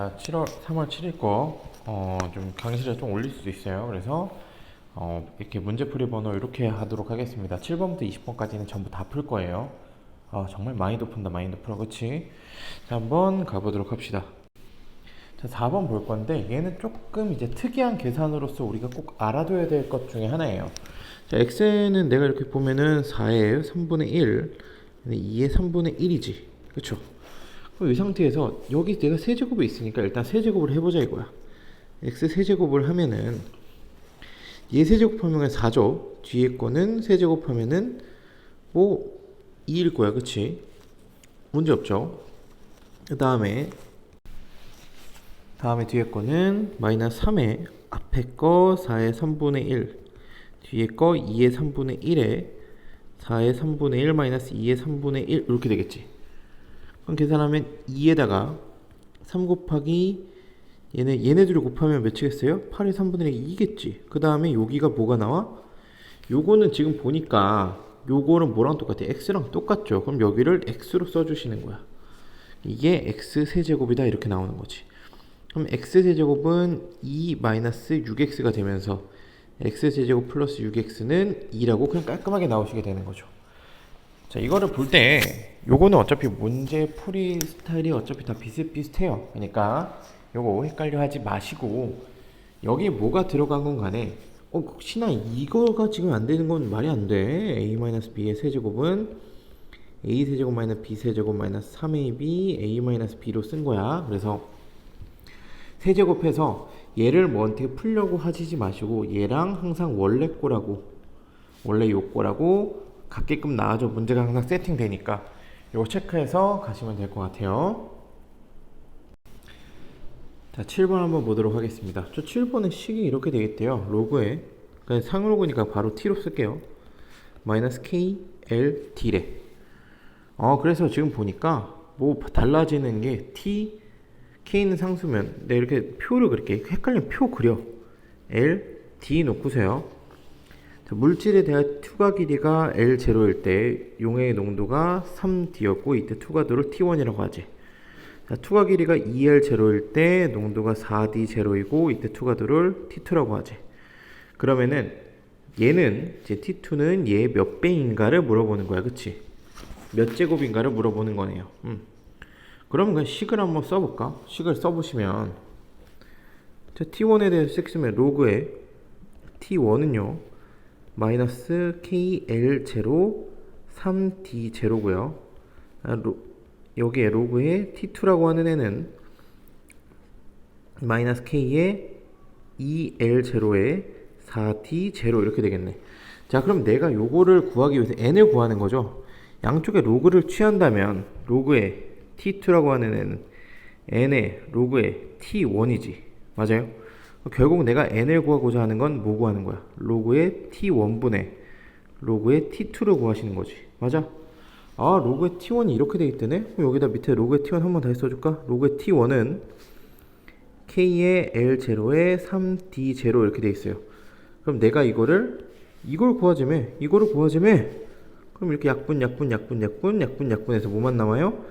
자, 7월 3월 7일 거 어, 좀 강의실에 좀 올릴 수도 있어요. 그래서 어, 이렇게 문제풀이 번호 이렇게 하도록 하겠습니다. 7번부터 20번까지는 전부 다 풀 거예요. 아, 정말 많이도 푼다, 많이도 풀어, 그치? 자, 한번 가보도록 합시다. 자, 4번 볼 건데 얘는 조금 이제 특이한 계산으로서 우리가 꼭 알아둬야 될 것 중에 하나예요. 자, x는 내가 이렇게 보면은 4의 3분의 1, 2의 3분의 1이지. 그쵸? 그럼 이 상태에서 여기 내가 세제곱이 있으니까 일단 세제곱을 해보자 이거야. x 세제곱을 하면은 얘 세제곱하면 4죠. 뒤에 거는 세제곱하면은 뭐 2일 거야, 그치? 문제 없죠? 그 다음에 다음에 뒤에 거는 마이너스 3에 앞에 거 4의 3분의 1 뒤에 거 2의 3분의 1에 4의 3분의 1 마이너스 2의 3분의 1 이렇게 되겠지 그럼 계산하면 2에다가 3 곱하기 얘네 얘네들을 곱하면 몇이겠어요? 8의 3분의 1이 2겠지 그 다음에 여기가 뭐가 나와? 요거는 지금 보니까 요거는 뭐랑 똑같아? x랑 똑같죠 그럼 여기를 x로 써주시는 거야 이게 x 세제곱이다 이렇게 나오는 거지 그럼 x 세제곱은 2 마이너스 6x가 되면서 x 세제곱 플러스 6x는 2라고 그냥 깔끔하게 나오시게 되는 거죠. 자, 이거를 볼 때 요거는 어차피 문제 풀이 스타일이 어차피 다 비슷비슷해요. 그러니까 요거 헷갈려 하지 마시고 여기 뭐가 들어간 건 간에 어, 혹시나 이거가 지금 안 되는 건 말이 안 돼. a 마이너스 b의 세제곱은 a 세제곱 마이너스 b 세제곱 마이너스 3ab a b로 쓴 거야. 그래서 세제곱해서 얘를 뭐 어떻게 풀려고 하시지 마시고 얘랑 항상 원래 거라고 원래 요 거라고 같게끔 나와줘 문제가 항상 세팅되니까 요거 체크해서 가시면 될 것 같아요. 자 7번 한번 보도록 하겠습니다. 저 7번은 식이 이렇게 되겠대요. 로그에. 그냥 상로그니까 바로 t로 쓸게요. 마이너스 k l d래. 어 그래서 지금 보니까 뭐 달라지는 게 t k는 상수면. 내가 이렇게 표를 그릴게 헷갈리면 표 그려. L, D 놓고서요. 자, 물질에 대한 투과 길이가 L0일 때 용해의 농도가 3D였고 이때 투과도를 T1이라고 하지 자, 투과 길이가 2L0일 때 농도가 4D0이고 이때 투과도를 T2라고 하지 그러면은 얘는 이제 T2는 얘 몇 배인가를 물어보는 거야 그치 몇 제곱인가를 물어보는 거네요 음. 그럼 그냥 식을 한번 써볼까? 식을 써보시면 자, t1에 대해서 쓰면 로그에 t1은요 마이너스 kl0 3d0고요. 아, 로, 여기에 로그에 t2라고 하는 애는 마이너스 k에 2l0에 4d0 이렇게 되겠네. 자 그럼 내가 요거를 구하기 위해서 n을 구하는 거죠. 양쪽에 로그를 취한다면 로그에 t2라고 하는 애는 n의 로그의 t1이지. 맞아요? 결국 내가 n을 구하고자 하는 건 뭐 구하는 거야? 로그의 t1분의 로그의 t2를 구하시는 거지 맞아? 아 로그의 t1이 이렇게 돼 있다네? 그럼 여기다 밑에 로그의 t1 한 번 다시 써줄까? 로그의 t1은 k의 l0에 3d0 이렇게 돼 있어요 그럼 내가 이거를 이걸 구하자며 이거를 구하자며 그럼 이렇게 약분 약분 약분 약분 약분 약분해서 뭐만 남아요?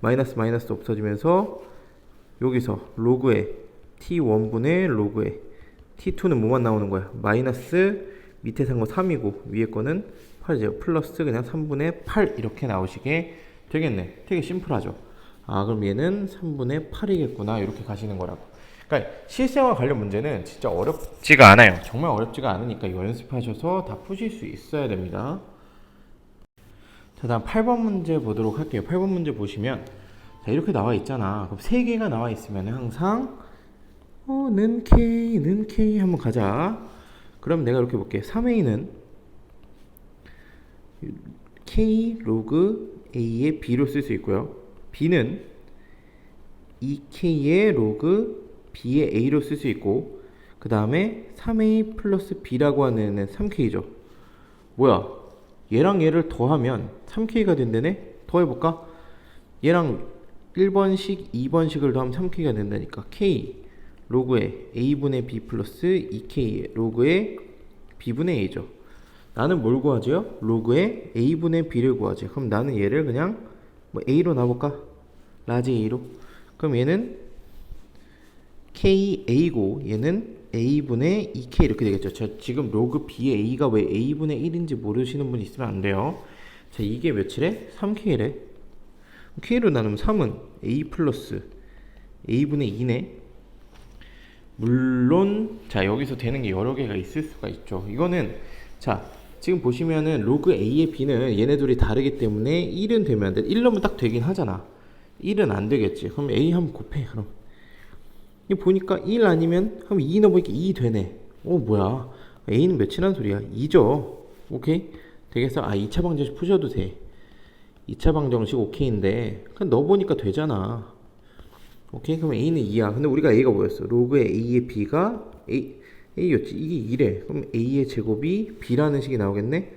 마이너스 마이너스 없어지면서 여기서 로그의 t1분의 로그의 t2는 뭐만 나오는 거야? 마이너스 밑에 산 거 3이고 위에 거는 8이죠. 플러스 그냥 3분의 8 이렇게 나오시게 되겠네. 되게 심플하죠. 아 그럼 얘는 3분의 8이겠구나 이렇게 가시는 거라고. 그러니까 실생활 관련 문제는 진짜 어렵지가 않아요. 정말 어렵지가 않으니까 이거 연습하셔서 다 푸실 수 있어야 됩니다. 자, 다음 8번 문제 보도록 할게요. 8번 문제 보시면 자, 이렇게 나와 있잖아. 그럼 3개가 나와 있으면 항상 어, 는 K, 는 K 한번 가자. 그럼 내가 이렇게 볼게. 3A는 K 로그 A의 B로 쓸 수 있고요. B는 2K의 로그 B의 A로 쓸 수 있고 그 다음에 3A 플러스 B라고 하는 애는 3K죠. 뭐야? 얘랑 얘를 더하면 3K가 된다네? 더해볼까? 얘랑 1번식, 2번식을 더하면 3K가 된다니까. K 로그의 A분의 B 플러스 2K 로그의 B분의 A죠. 나는 뭘 구하죠? 로그의 A분의 B를 구하지. 그럼 나는 얘를 그냥 뭐 A로 놔볼까? 라지 A로. 그럼 얘는 KA고 얘는 A분의 2K 이렇게 되겠죠. 자, 지금 로그 B의 A가 왜 A분의 1인지 모르시는 분 있으면 안 돼요. 자, 이게 몇이래? 3K래. K로 나누면 3은 A 플러스 A분의 2네. 물론 자 여기서 되는 게 여러 개가 있을 수가 있죠. 이거는 자 지금 보시면은 로그 A의 B는 얘네 둘이 다르기 때문에 1은 되면 안 돼. 1 넣으면 딱 되긴 하잖아. 1은 안 되겠지. 그럼 A 한번 곱해. 그럼 이 보니까 1 아니면 그럼 2 넣어보니까 2 되네. 어 뭐야? A는 몇이란 소리야? 2죠. 오케이? 되겠어? 아 2차 방정식 푸셔도 돼. 2차 방정식 오케이인데 그냥 넣어보니까 되잖아. 오케이? 그럼 a는 2야. 근데 우리가 a가 뭐였어? 로그의 a의 b가 a a였지. 이게 2래. 그럼 a의 제곱이 b라는 식이 나오겠네?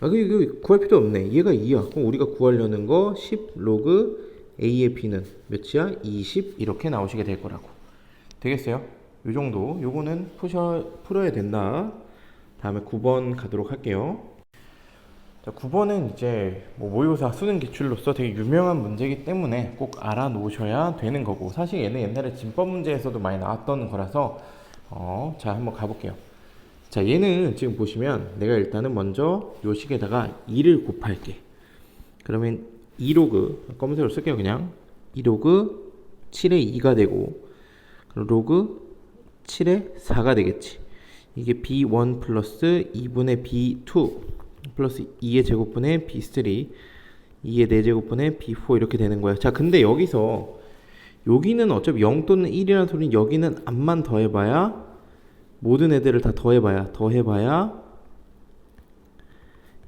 아 이거 구할 필요 없네. 얘가 2야. 그럼 우리가 구하려는 거 10 로그 a의 b는 몇이야? 20 이렇게 나오시게 될 거라고. 되겠어요? 요 정도. 요거는 푸셔 풀어야 된다. 다음에 9번 가도록 할게요 자, 9번은 이제 뭐 모의고사 수능 기출로서 되게 유명한 문제이기 때문에 꼭 알아놓으셔야 되는 거고 사실 얘는 옛날에 진법 문제에서도 많이 나왔던 거라서 어, 자 한번 가볼게요. 자 얘는 지금 보시면 내가 일단은 먼저 요 식에다가 2를 곱할게. 그러면 2로그 검은색으로 쓸게요 그냥 2로그 7의 2가 되고 로그 7의 4가 되겠지. 이게 b1 플러스 2분의 b2 플러스 2의 제곱분의 b3 2의 4제곱분의 b4 이렇게 되는 거야 자 근데 여기서 여기는 어차피 0 또는 1이라는 소리는 여기는 앞만 더해봐야 모든 애들을 다 더해봐야 더해봐야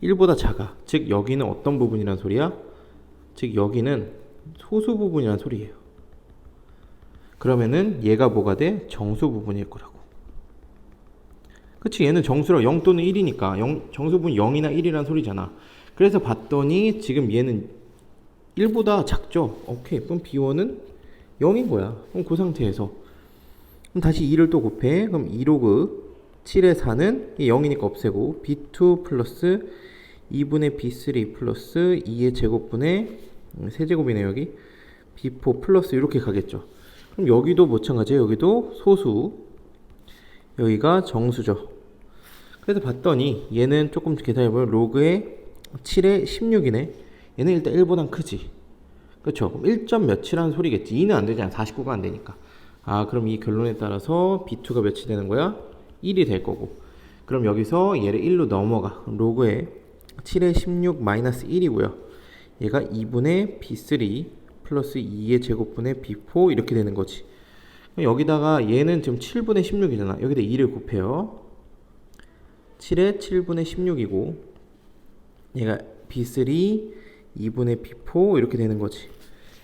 1보다 작아 즉 여기는 어떤 부분이란 소리야? 즉 여기는 소수 부분이란 소리예요 그러면은 얘가 뭐가 돼? 정수 부분일 거라고 그치 얘는 정수라 0 또는 1이니까. 0, 정수분 0이나 1이란 소리잖아. 그래서 봤더니 지금 얘는 1보다 작죠? 오케이 그럼 B1은 0인 거야. 그럼 그 상태에서. 그럼 다시 2를 또 곱해. 그럼 2로그 7의 4는 0이니까 없애고 B2 플러스 2분의 B3 플러스 2의 제곱분의 음, 세제곱이네 여기. B4 플러스 이렇게 가겠죠. 그럼 여기도 마찬가지예요. 여기도 소수 여기가 정수죠. 그래서 봤더니 얘는 조금 계산해보면 로그의 7의 16이네. 얘는 일단 1보단 크지. 그렇죠? 그럼 1점 몇이라는 소리겠지. 2는 안 되잖아. 49가 안 되니까. 아 그럼 이 결론에 따라서 B2가 몇이 되는 거야? 1이 될 거고. 그럼 여기서 얘를 1로 넘어가. 로그의 7의 16 마이너스 1이고요. 얘가 2분의 B3 플러스 2의 제곱분의 B4 이렇게 되는 거지. 여기다가 얘는 지금 7분의 16이잖아. 여기다 2를 곱해요. 7에 7분의 16이고 얘가 B3 2분의 B4 이렇게 되는 거지.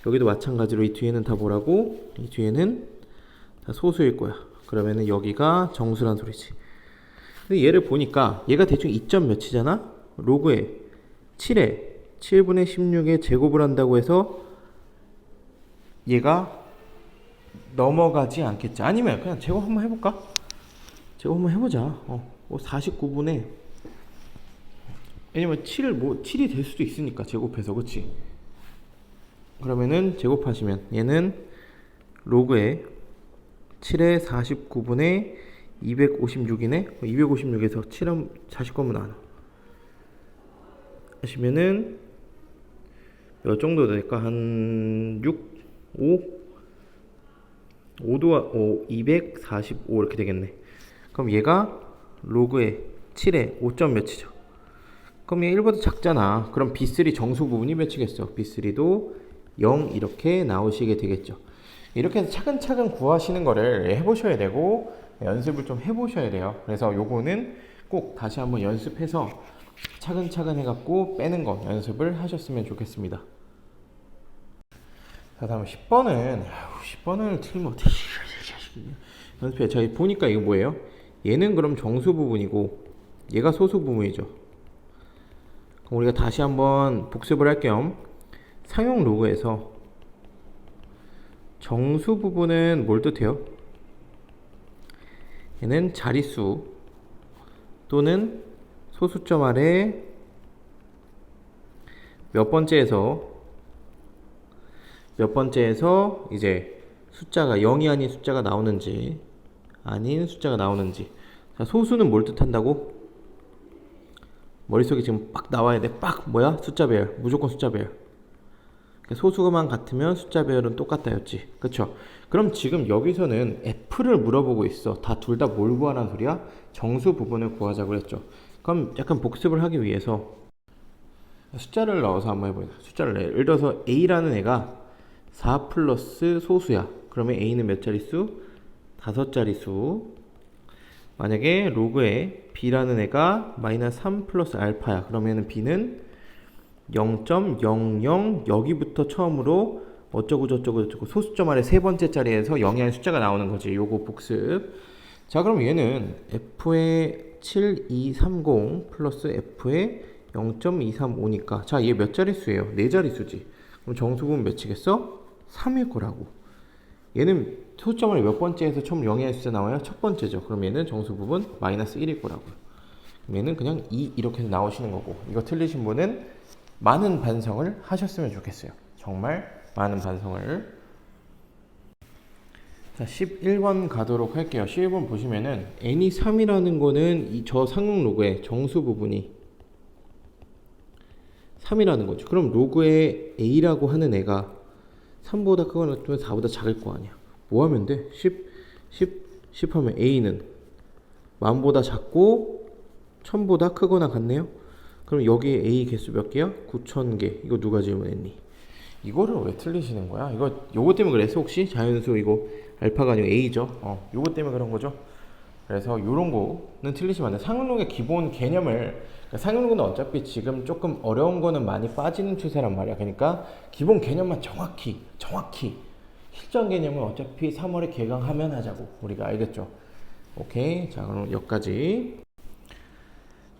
여기도 마찬가지로 이 뒤에는 다 뭐라고? 이 뒤에는 다 소수일 거야. 그러면은 여기가 정수란 소리지. 근데 얘를 보니까 얘가 대충 2점 몇이잖아? 로그에 7에 7분의 16에 제곱을 한다고 해서 얘가 넘어가지 않겠지. 아니면 그냥 제곱 한번 해볼까? 제곱 한번 해보자. 어, 뭐 49분에 왜냐면 7을 뭐 7이 될 수도 있으니까 제곱해서 그치? 그러면은 제곱하시면 얘는 로그에 7에 49분의 256이네. 256에서 7은 49면 나눠. 하시면은 몇 정도 될까? 한 6, 5 5도 5, 245 이렇게 되겠네. 그럼 얘가 로그에 7에 5점 몇이죠? 그럼 얘 1보다 작잖아. 그럼 B3 정수 부분이 몇이겠어? B3도 0 이렇게 나오시게 되겠죠. 이렇게 해서 차근차근 구하시는 거를 해보셔야 되고 연습을 좀 해보셔야 돼요. 그래서 요거는 꼭 다시 한번 연습해서 차근차근 해갖고 빼는 거 연습을 하셨으면 좋겠습니다. 자, 다음 10번은 10번을 틀리면 어떻게 연습해. 자, 보니까 이거 뭐예요? 얘는 그럼 정수 부분이고 얘가 소수 부분이죠. 그럼 우리가 다시 한번 복습을 할 겸 상용 로그에서 정수 부분은 뭘 뜻해요? 얘는 자릿수 또는 소수점 아래 몇 번째에서 몇 번째에서 이제 숫자가 0이 아닌 숫자가 나오는지 아닌 숫자가 나오는지 자, 소수는 뭘 뜻한다고? 머릿속에 지금 빡 나와야 돼. 빡 뭐야? 숫자 배열. 무조건 숫자 배열. 그러니까 소수만 같으면 숫자 배열은 똑같다였지. 그쵸? 그럼 지금 여기서는 F를 물어보고 있어. 다 둘 다 뭘 구하라는 소리야? 정수 부분을 구하자고 했죠. 그럼 약간 복습을 하기 위해서 숫자를 넣어서 한번 해보자. 숫자를 내. 예를 들어서 A라는 애가 4 플러스 소수야. 그러면 A는 몇 자릿수? 다섯 자릿수. 만약에 로그에 B라는 애가 마이너스 3 플러스 알파야. 그러면은 B는 0.00 여기부터 처음으로 어쩌고 저쩌고 저쩌고 소수점 아래 세 번째 자리에서 0이 아닌 숫자가 나오는 거지. 요거 복습. 자, 그럼 얘는 F의 7230 플러스 F의 0.235니까 자, 얘 몇 자릿수예요? 네 자릿수지. 그럼 정수분 몇이겠어? 3일 거라고. 얘는 소수점을 몇 번째에서 0이 아닌 숫자 나와요? 첫 번째죠. 그럼 얘는 정수 부분 마이너스 1일 거라고요. 얘는 그냥 2 이렇게 나오시는 거고. 이거 틀리신 분은 많은 반성을 하셨으면 좋겠어요. 정말 많은 반성을. 자, 11번 가도록 할게요. 11번 보시면은 n이 3이라는 거는 이 저 상용 로그의 정수 부분이 3이라는 거죠. 그럼 로그의 a라고 하는 애가 3보다 크거나 같으면 4보다 작을 거 아니야. 뭐 하면 돼? 10, 10, 10 하면 a는 만보다 작고 1000보다 크거나 같네요. 그럼 여기 A 개수 몇 개야? 9,000개. 이거 누가 질문했니? 이거를 왜 틀리시는 거야? 이거 요거 때문에 그래서 혹시 자연수 이거 알파가 아니고 A죠? 어, 요거 때문에 그런 거죠. 그래서 요런 거는 틀리시면 안 돼. 상용록의 기본 개념을 그러니까 상용록은 어차피 지금 조금 어려운 거는 많이 빠지는 추세란 말이야. 그러니까 기본 개념만 정확히 정확히 실전 개념은 어차피 3월에 개강하면 하자고 우리가 알겠죠? 오케이. 자, 그럼 여기까지.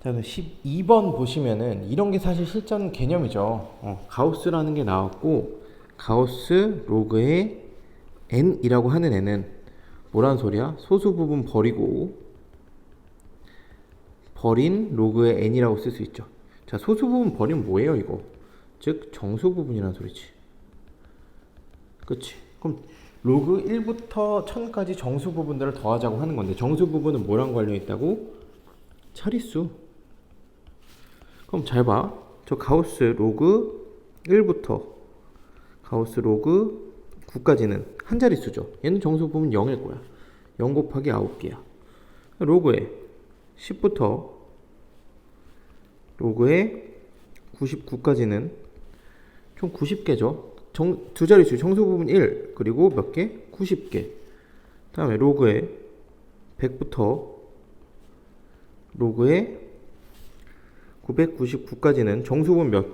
자, 12번 보시면은 이런 게 사실 실전 개념이죠. 어, 가우스라는 게 나왔고 가우스 로그의 n이라고 하는 애는 뭐라는 소리야? 소수 부분 버리고 버린 로그의 n이라고 쓸 수 있죠. 자, 소수 부분 버리면 뭐예요, 이거? 즉 정수 부분이라는 소리지. 그렇지. 그럼 로그 1부터 1000까지 정수 부분들을 더하자고 하는 건데 정수 부분은 뭐랑 관련 있다고? 차리수. 그럼 잘 봐. 저 가우스 로그 1부터 가우스 로그 9까지는 한 자릿수죠. 얘는 정수 부분 0일 거야. 0 곱하기 9개야. 로그에 10부터 로그에 99까지는 총 90개죠. 정, 두 자릿수 정수 부분 1 그리고 몇 개? 90개. 다음에 로그에 100부터 로그에 999까지는 정수분 몇,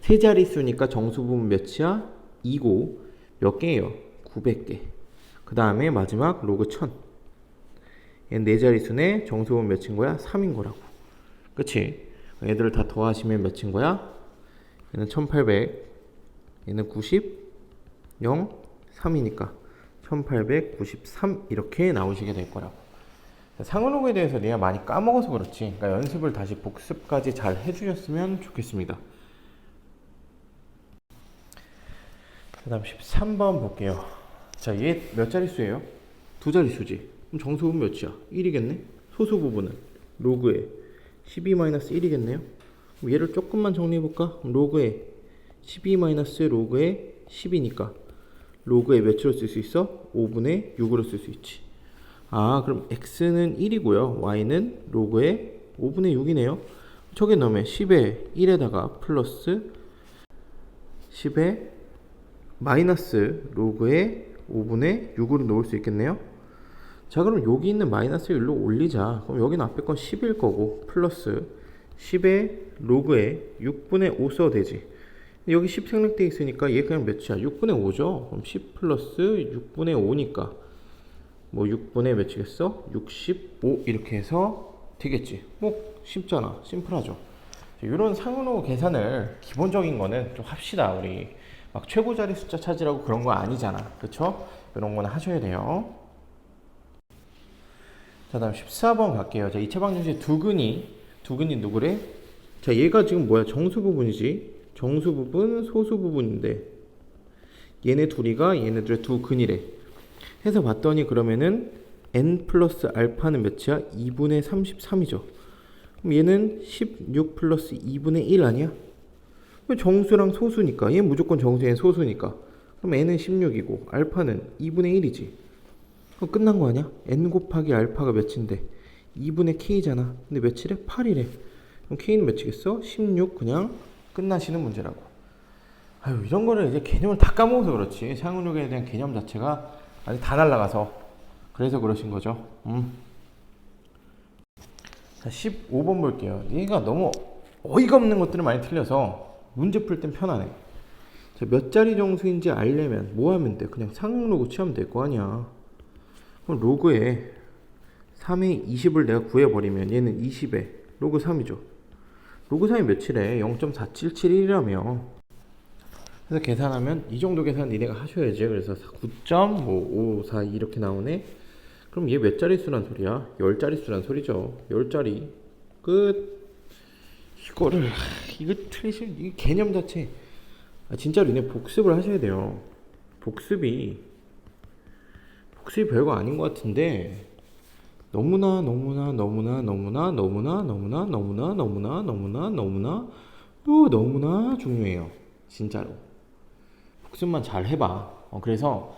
세 자릿수니까 정수분 몇이야? 2고, 몇 개예요? 900개. 그 다음에 마지막 로그 1000. 얘는 네 자릿수네, 정수분 몇인 거야? 3인 거라고. 그치? 얘들을 다 더하시면 몇인 거야? 얘는 1800, 얘는 90, 0, 3이니까 1893 이렇게 나오시게 될 거라고. 상호록에 대해서 내가 많이 까먹어서 그렇지. 그러니까 연습을 다시 복습까지 잘 해주셨으면 좋겠습니다. 그 다음 13번 볼게요. 자, 얘 몇 자릿수예요? 두 자릿수지. 그럼 정수분 몇이야? 1이겠네? 소수 부분은 로그에 12-1이겠네요? 그럼 얘를 조금만 정리해볼까? 로그에 12- 로그에 10이니까 로그에 몇으로 쓸 수 있어? 5분의 6으로 쓸 수 있지. 아, 그럼 x는 1이고요. y는 로그의 5분의 6이네요. 저게 넣으면 10의 1에다가 플러스 10의 마이너스 로그의 5분의 6으로 놓을 수 있겠네요. 자, 그럼 여기 있는 마이너스 1로 올리자. 그럼 여기는 앞에 건 10일 거고 플러스 10의 로그의 6분의 5 써도 되지. 여기 10 생략되어 있으니까 얘 그냥 몇이야? 6분의 5죠? 그럼 10 플러스 6분의 5니까 뭐 6분의 몇이겠어? 65 이렇게 해서 되겠지. 뭐 쉽잖아. 심플하죠. 이런 상은호 계산을 기본적인 거는 좀 합시다. 우리 막 최고 자리 숫자 찾으라고 그런 거 아니잖아. 그렇죠? 이런 거는 하셔야 돼요. 자, 다음 14번 갈게요. 자, 2차 방정식 두근이 두근이 누구래? 자, 얘가 지금 뭐야? 정수 부분이지. 정수 부분, 소수 부분인데 얘네 둘이가 얘네들의 두 근이래. 해서 봤더니 그러면은 n 플러스 알파는 몇이야? 2분의 33이죠. 그럼 얘는 16 플러스 2분의 1 아니야? 정수랑 소수니까. 얘 무조건 정수 얘는 소수니까. 그럼 n은 16이고 알파는 2분의 1이지. 그럼 끝난 거 아니야? n 곱하기 알파가 몇인데? 2분의 k잖아. 근데 몇이래? 8이래. 그럼 k는 몇이겠어? 16 그냥 끝나시는 문제라고. 아유 이런 거를 이제 개념을 다 까먹어서 그렇지. 상응력에 대한 개념 자체가 아직 다 날라가서. 그래서 그러신 거죠. 음. 자 15번 볼게요. 얘가 너무 어이가 없는 것들을 많이 틀려서 문제 풀 땐 편하네 자, 몇 자리 정수인지 알려면 뭐 하면 돼? 그냥 상응로그 취하면 될 거 아니야. 그럼 로그에 3의 20을 내가 구해버리면 얘는 20에 로그 3이죠. 로그 3이 며칠에? 0.4771이라며. 그래서 계산하면 이 정도 계산 니네가 하셔야지. 그래서 9.5542 이렇게 나오네. 그럼 얘 몇 자릿수란 소리야? 10자릿수란 소리죠. 10자리 끝 이거를 하, 이거 틀리실 이 개념 자체 아, 진짜로 니네 복습을 하셔야 돼요 복습이 복습이 별거 아닌 것 같은데 너무나 너무나 너무나 너무나 너무나 너무나 너무나 너무나 너무나 너무나 또 너무나 중요해요 진짜로 복습만 잘 해봐 어, 그래서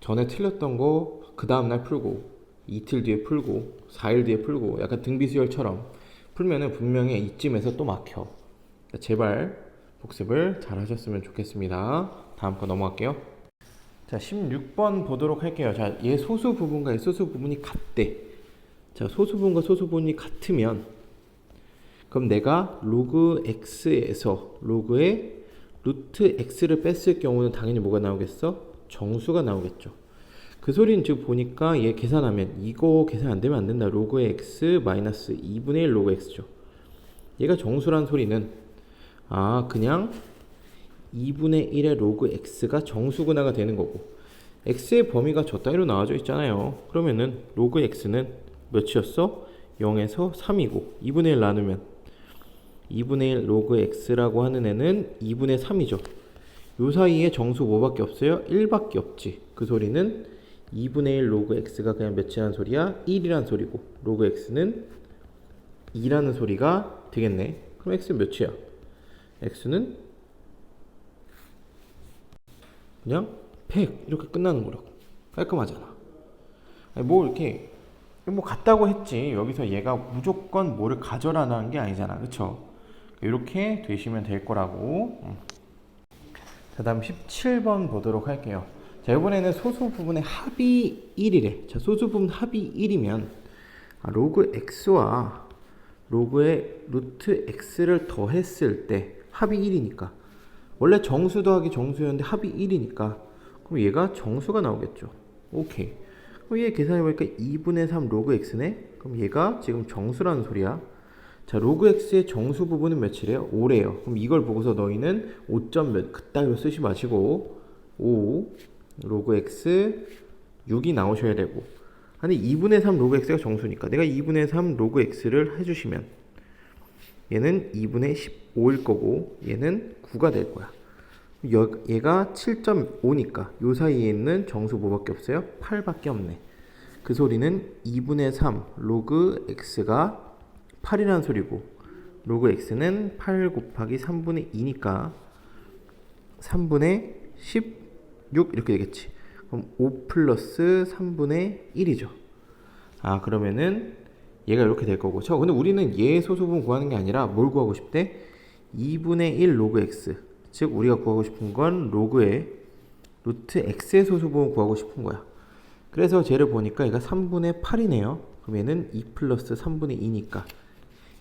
전에 틀렸던 거 그 다음날 풀고 이틀 뒤에 풀고 4일 뒤에 풀고 약간 등비수열처럼 풀면은 분명히 이쯤에서 또 막혀. 그러니까 제발 복습을 잘 하셨으면 좋겠습니다. 다음 거 넘어갈게요. 자 16번 보도록 할게요. 자 얘 소수 부분과 얘 소수 부분이 같대. 자 소수 부분과 소수 부분이 같으면 그럼 내가 로그 x에서 로그의 루트 x를 뺐을 경우는 당연히 뭐가 나오겠어? 정수가 나오겠죠. 그 소리는 지금 보니까 얘 계산하면 이거 계산 안 되면 안 된다. 로그 x 마이너스 2분의 1 로그 x죠. 얘가 정수란 소리는 아 그냥 2분의 1의 로그 x가 정수분화가 되는 거고 x의 범위가 저 따위로 나와져 있잖아요. 그러면은 로그 x는 몇이었어? 0에서 3이고 2분의 1 나누면 2분의 1 로그 x라고 하는 애는 2분의 3이죠. 요 사이에 정수 뭐밖에 없어요? 1밖에 없지. 그 소리는 2분의 1 로그 x가 그냥 몇이라는 소리야? 1이란 소리고 로그 x는 2라는 소리가 되겠네. 그럼 x는 몇이야? x는 그냥 100 이렇게 끝나는 거라고. 깔끔하잖아. 아니 뭐 이렇게 뭐 같다고 했지 여기서 얘가 무조건 뭐를 가져라는 게 아니잖아 그쵸 이렇게 되시면 될 거라고 음. 자 다음 17번 보도록 할게요 자 이번에는 소수 부분의 합이 1이래. 자 소수 부분 합이 1이면 아, 로그 x와 로그의 루트 x를 더했을 때 합이 1이니까. 원래 정수 더하기 정수였는데 합이 1이니까. 그럼 얘가 정수가 나오겠죠. 오케이. 그럼 얘 계산해보니까 2분의 3 로그 x네. 그럼 얘가 지금 정수라는 소리야. 자 로그 x의 정수 부분은 몇이래요? 5래요. 그럼 이걸 보고서 너희는 5점 몇 그따위로 쓰지 마시고 5 로그 x 6이 나오셔야 되고. 아니 2분의 3 로그 x가 정수니까. 내가 2분의 3 로그 x를 해주시면 얘는 2분의 15일 거고 얘는 9가 될 거야. 여, 얘가 7.5니까 요 사이에 있는 정수 뭐밖에 없어요? 8밖에 없네. 그 소리는 2분의 3 로그 x가 8이라는 소리고 로그 x는 8 곱하기 3분의 2니까 3분의 16 이렇게 되겠지. 그럼 5 플러스 3분의 1이죠. 아 그러면은 얘가 이렇게 될 거고. 저 근데 우리는 얘 소수분 구하는 게 아니라 뭘 구하고 싶대? 2분의 1 로그 x. 즉 우리가 구하고 싶은 건 로그의 루트 x의 소수분을 구하고 싶은 거야. 그래서 쟤를 보니까 얘가 3분의 8이네요. 그럼 얘는 2 플러스 3분의 2니까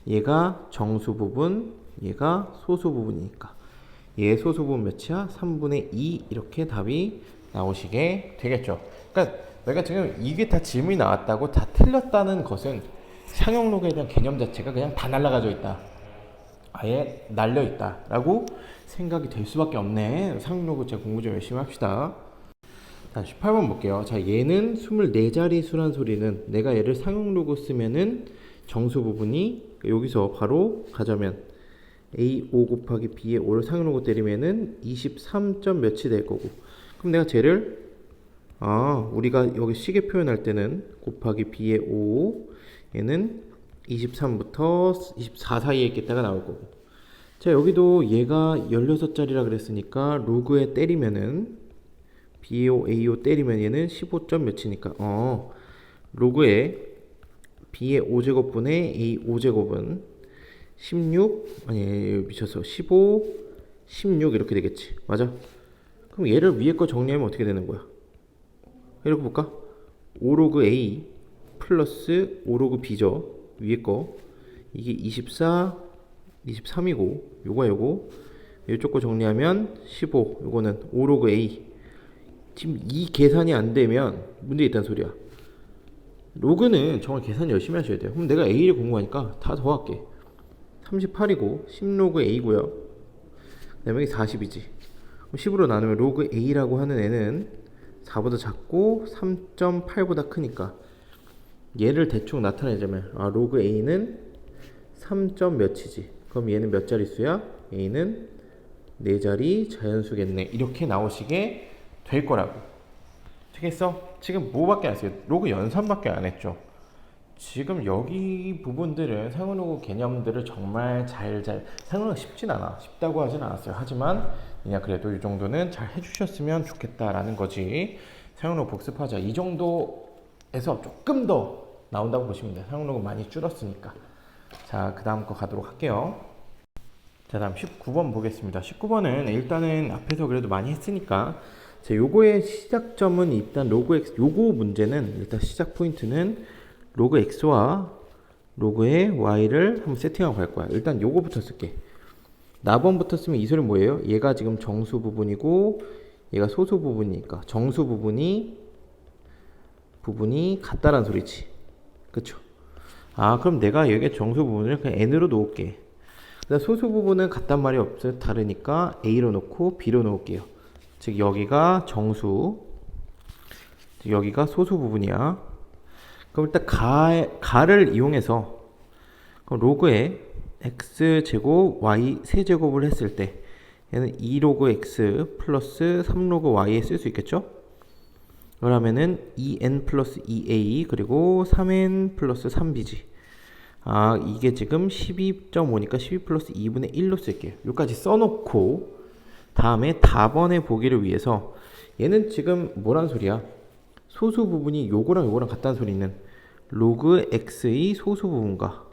얘가 정수 부분 얘가 소수 부분이니까 얘 소수 부분 몇이야? 3분의 2 이렇게 답이 나오시게 되겠죠 그러니까 내가 지금 이게 다 질문이 나왔다고 다 틀렸다는 것은 상용로그에 대한 개념 자체가 그냥 다 날라가져 있다 아예 날려 있다 라고 생각이 될 수밖에 없네. 상록을 제가 공부 좀 열심히 합시다. 자, 18번 볼게요. 자, 얘는 24자리 수란 소리는 내가 얘를 상용로그 쓰면은 정수 부분이 여기서 바로 가자면 A5 곱하기 B의 5를 상용로그 때리면은 23점 몇이 될 거고. 그럼 내가 쟤를 아, 우리가 여기 시계 표현할 때는 곱하기 b의 5 얘는 23부터 24 사이에 있겠다가 나올 거고 자 여기도 얘가 16자리라 그랬으니까 로그에 때리면은 BO, AO 때리면 얘는 15점 몇이니까 어 로그에 B의 5제곱분의 A 5제곱은 16 아니 미쳤어. 15 16 이렇게 되겠지. 맞아? 그럼 얘를 위에 거 정리하면 어떻게 되는 거야? 이렇게 볼까? 5로그 A 플러스 5로그 B죠. 위에 거. 이게 24 23이고 요거 요거. 이쪽 거 정리하면 15 요거는 5로그 A. 지금 이 계산이 안 되면 문제 있다는 소리야. 로그는 정말 계산 열심히 하셔야 돼요. 그럼 내가 A를 공부하니까 다 더할게 38이고 10 로그 A고요 그 다음에 이게 40이지 10으로 나누면 로그 A라고 하는 애는 4보다 작고 3.8보다 크니까 얘를 대충 나타내자면 아 로그 A는 3점 몇이지 그럼 얘는 몇 자릿수야? A는 4자리 자연수겠네 이렇게 나오시게 될 거라고 되겠어? 지금 뭐밖에 안 했어요? 로그 연산밖에 안 했죠 지금 여기 부분들은 상호로그 개념들을 정말 잘 잘 상호로그 쉽진 않아. 쉽다고 하진 않았어요. 하지만 그냥 그래도 이 정도는 잘 해주셨으면 좋겠다라는 거지. 상호로그 복습하자. 이 정도에서 조금 더 나온다고 보시면 돼요. 상호로그 많이 줄었으니까. 자 그 다음 거 가도록 할게요. 자 다음 19번 보겠습니다. 19번은 일단은 앞에서 그래도 많이 했으니까 자 요거의 시작점은 일단 로그 x 요거 문제는 일단 시작 포인트는 로그 x와 로그의 y를 한번 세팅하고 갈 거야. 일단 요거부터 쓸게. 나번부터 쓰면 이 소리 뭐예요? 얘가 지금 정수 부분이고 얘가 소수 부분이니까 정수 부분이 부분이 같다란 소리지. 그쵸? 아 그럼 내가 여기 정수 부분을 그냥 n으로 놓을게. 소수 부분은 같단 말이 없어요 다르니까 a로 놓고 b로 놓을게요. 즉 여기가 정수 즉 여기가 소수 부분이야 그럼 일단 가, 가를 이용해서 로그에 x 제곱 y 세제곱을 했을 때 얘는 2로그 x 플러스 3로그 y에 쓸 수 있겠죠? 그러면은 2n 플러스 2a 그리고 3n 플러스 3b지. 아 이게 지금 12.5니까 12 플러스 2분의 1로 쓸게요. 여기까지 써놓고 다음에 답원의 보기를 위해서 얘는 지금 뭐란 소리야 소수 부분이 요거랑 요거랑 같다는 소리는 로그 x의 소수 부분과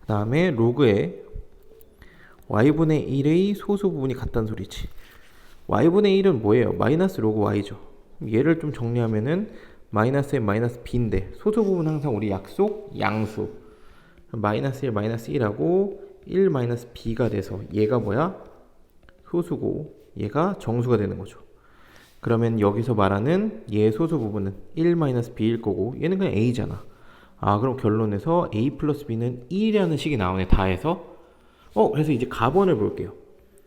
그 다음에 로그의 y분의 1의 소수 부분이 같다는 소리지 y분의 1은 뭐예요? 마이너스 로그 y죠 얘를 좀 정리하면은 마이너스에 마이너스 b인데 소수 부분 항상 우리 약속 양수 마이너스 1 마이너스 1하고 1 마이너스 b가 돼서 얘가 뭐야? 소수고 얘가 정수가 되는 거죠 그러면 여기서 말하는 얘 소수 부분은 1 마이너스 b일 거고 얘는 그냥 a잖아. 아 그럼 결론에서 a 플러스 b는 1이라는 식이 나오네 다 해서. 어 그래서 이제 가번을 볼게요.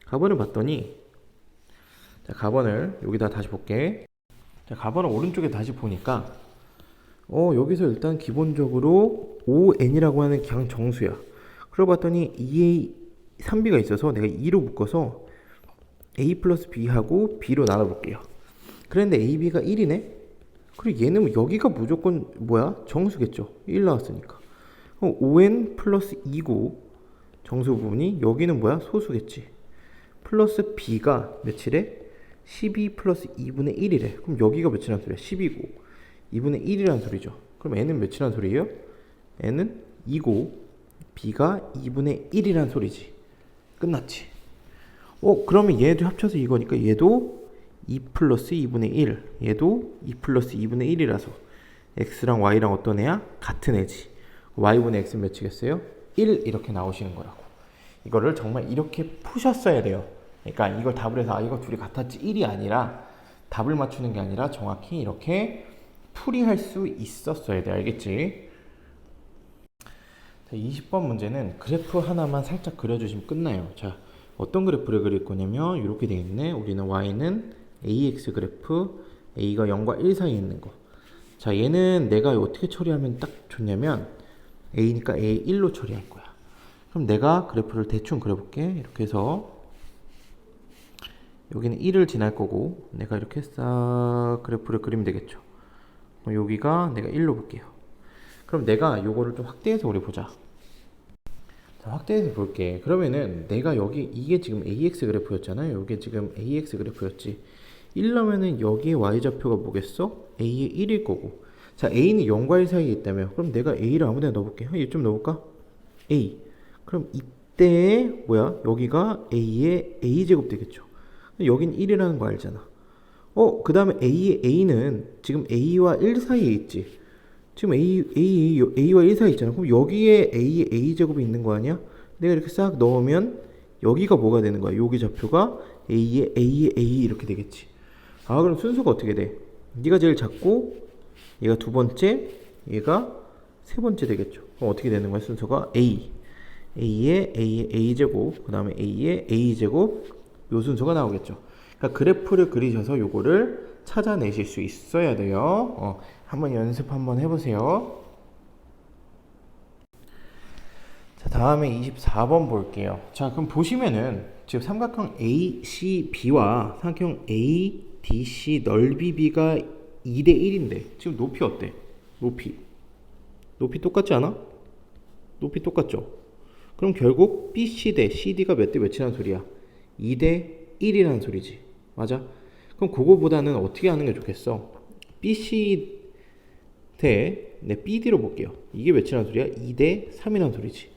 가번을 봤더니 자 가번을 여기다 다시 볼게. 자 가번을 오른쪽에 다시 보니까 어 여기서 일단 기본적으로 5n이라고 하는 그냥 정수야. 그러고 봤더니 2a 3b가 있어서 내가 2로 묶어서 a 플러스 b하고 b로 나눠볼게요 그런데 ab가 1이네? 그리고 얘는 뭐 여기가 무조건 뭐야? 정수겠죠. 1 나왔으니까. 그럼 5n 플러스 2고 정수 부분이 여기는 뭐야? 소수겠지. 플러스 b가 며칠에? 12 플러스 2분의 1이래. 그럼 여기가 몇이라는 소리야? 10이고 2분의 1이라는 소리죠. 그럼 n은 몇이라는 소리예요? N은 2고 b가 2분의 1이라는 소리지. 끝났지. 어 그러면 얘도 합쳐서 이거니까 얘도 2 플러스 2분의 1 얘도 2 플러스 2분의 1이라서 x랑 y랑 어떤 애야? 같은 애지. y분의 x는 몇이겠어요? 1 이렇게 나오시는 거라고. 이거를 정말 이렇게 푸셨어야 돼요. 그러니까 이걸 답을 해서 아 이거 둘이 같았지. 1이 아니라 답을 맞추는 게 아니라 정확히 이렇게 풀이할 수 있었어야 돼. 알겠지? 자, 20번 문제는 그래프 하나만 살짝 그려주시면 끝나요. 자 어떤 그래프를 그릴 거냐면 이렇게 되어 있네. 우리는 y는 ax 그래프 a가 0과 1 사이에 있는 거. 자, 얘는 내가 어떻게 처리하면 딱 좋냐면 a니까 a 1로 처리할 거야. 그럼 내가 그래프를 대충 그려볼게. 이렇게 해서 여기는 1을 지날 거고 내가 이렇게 싹 그래프를 그리면 되겠죠. 여기가 내가 1로 볼게요. 그럼 내가 요거를 좀 확대해서 우리 보자. 자, 확대해서 볼게. 그러면은 내가 여기 이게 지금 AX 그래프였잖아요. 이게 지금 AX 그래프였지. 1라면은 여기에 y좌표가 뭐겠어? A의 1일 거고. 자, A는 0과 1 사이에 있다며. 그럼 내가 A를 아무 데나 넣어볼게. 얘좀 넣어볼까? A. 그럼 이때 뭐야? 여기가 A의 A제곱 되겠죠. 여긴 1이라는 거 알잖아. 어, 그 다음에 A의 A는 지금 A와 1 사이에 있지. 지금 A, A, A, A와 1 사이에 있잖아. 그럼 여기에 A의 A제곱이 있는 거 아니야? 내가 이렇게 싹 넣으면 여기가 뭐가 되는 거야? 여기 좌표가 A의 A의 A 이렇게 되겠지. 아, 그럼 순서가 어떻게 돼? 네가 제일 작고 얘가 두 번째, 얘가 세 번째 되겠죠. 그럼 어떻게 되는 거야? 순서가 A. A의 A의 A제곱, 그 다음에 A의 A제곱, 요 순서가 나오겠죠. 그러니까 그래프를 그리셔서 요거를 찾아내실 수 있어야 돼요. 어, 한번 연습 한번 해보세요. 자, 다음에 24번 볼게요. 자, 그럼 보시면은 지금 삼각형 ACB와 삼각형 ADC 넓이 B가 2대 1인데 지금 높이 어때? 높이. 높이 똑같지 않아? 높이 똑같죠? 그럼 결국 BC 대 CD가 몇 대 몇이라는 소리야? 2대 1이라는 소리지. 맞아? 그럼 그거보다는 어떻게 하는 게 좋겠어? BC 대 네, BD로 볼게요. 이게 몇이라는 소리야? 2대 3이라는 소리지.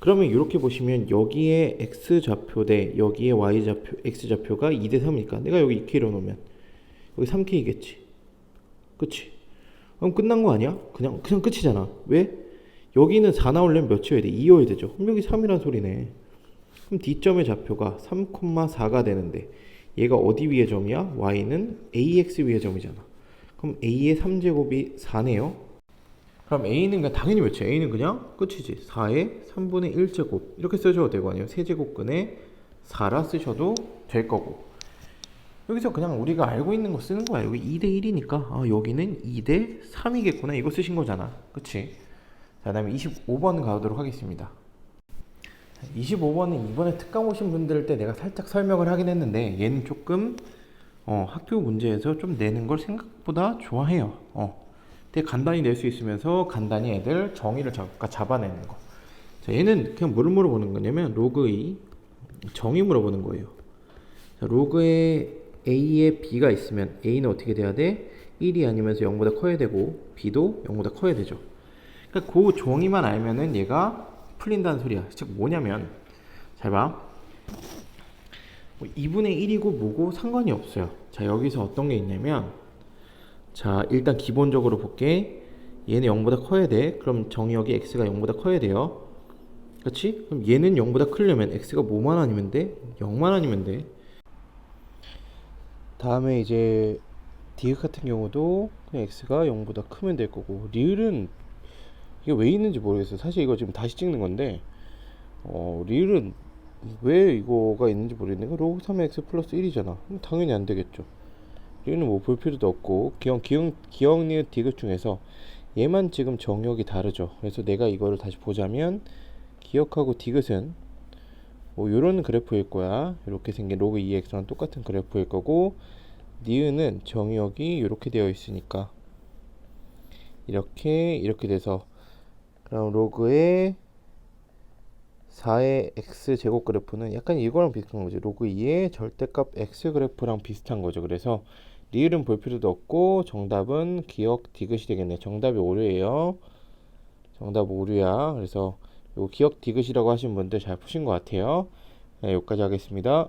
그러면 이렇게 보시면 여기에 x 좌표 대 여기에 y 좌표 x 좌표가 2 대 3이니까 내가 여기 2k로 놓으면 여기 3k이겠지. 그치? 그럼 끝난 거 아니야? 그냥 그냥 끝이잖아. 왜? 여기는 4 나오려면 몇이어야 돼? 2여야 되죠. 그럼 여기 3이란 소리네. 그럼 D점의 좌표가 3,4가 되는데 얘가 어디 위의 점이야? y는 ax 위의 점이잖아. 그럼 a의 3제곱이 4네요. 그럼 a는 그냥 당연히 몇이야? a는 그냥 끝이지. 4의 3분의 1제곱 이렇게 쓰셔도 되고 아니면 세제곱근에 4라 쓰셔도 될 거고 여기서 그냥 우리가 알고 있는 거 쓰는 거야. 여기 2대 1이니까 아 여기는 2대 3이겠구나 이거 쓰신 거잖아. 그치? 자 다음에 25번 가도록 하겠습니다. 25번은 이번에 특강 오신 분들 때 내가 살짝 설명을 하긴 했는데 얘는 조금 어, 학교 문제에서 좀 내는 걸 생각보다 좋아해요. 어. 되게 간단히 낼 수 있으면서 간단히 애들 정의를 잡, 잡아내는 거. 자, 얘는 그냥 뭐를 물어보는 거냐면 로그의 정의 물어보는 거예요. 자, 로그에 a에 b가 있으면 a는 어떻게 돼야 돼? 1이 아니면서 0보다 커야 되고 b도 0보다 커야 되죠. 그러니까 그 정의만 알면은 얘가 풀린다는 소리야. 즉 뭐냐면 잘 봐. 뭐 2분의 1이고 뭐고 상관이 없어요. 자 여기서 어떤 게 있냐면 자 일단 기본적으로 볼게. 얘는 0보다 커야 돼. 그럼 정의역이 x가 0보다 커야 돼요. 그렇지? 그럼 얘는 0보다 크려면 x가 뭐만 아니면 돼? 0만 아니면 돼. 다음에 이제 디귿 같은 경우도 그냥 x가 0보다 크면 될 거고 리을은 이게 왜 있는지 모르겠어요. 사실 이거 지금 다시 찍는 건데 어, 리을은 왜 이거가 있는지 모르겠네. 로그 3x 플러스 1이잖아. 당연히 안 되겠죠. 리을은 뭐볼 필요도 없고 기억 기억 기억 니은 디귿 중에서 얘만 지금 정역이 다르죠. 그래서 내가 이거를 다시 보자면 기억하고 디귿은 뭐 요런 그래프일 거야. 이렇게 생긴 로그 2x랑 똑같은 그래프일 거고 니은은 정역이 이렇게 되어 있으니까 이렇게 이렇게 돼서 그럼 로그의 4의 x 제곱 그래프는 약간 이거랑 비슷한 거지. 로그 2의 절대값 x 그래프랑 비슷한 거죠. 그래서 리을은 볼 필요도 없고 정답은 기억 디귿이 되겠네. 정답이 오류예요. 정답 오류야. 그래서 요 기억 디귿이라고 하신 분들 잘 푸신 것 같아요. 네, 여기까지 하겠습니다.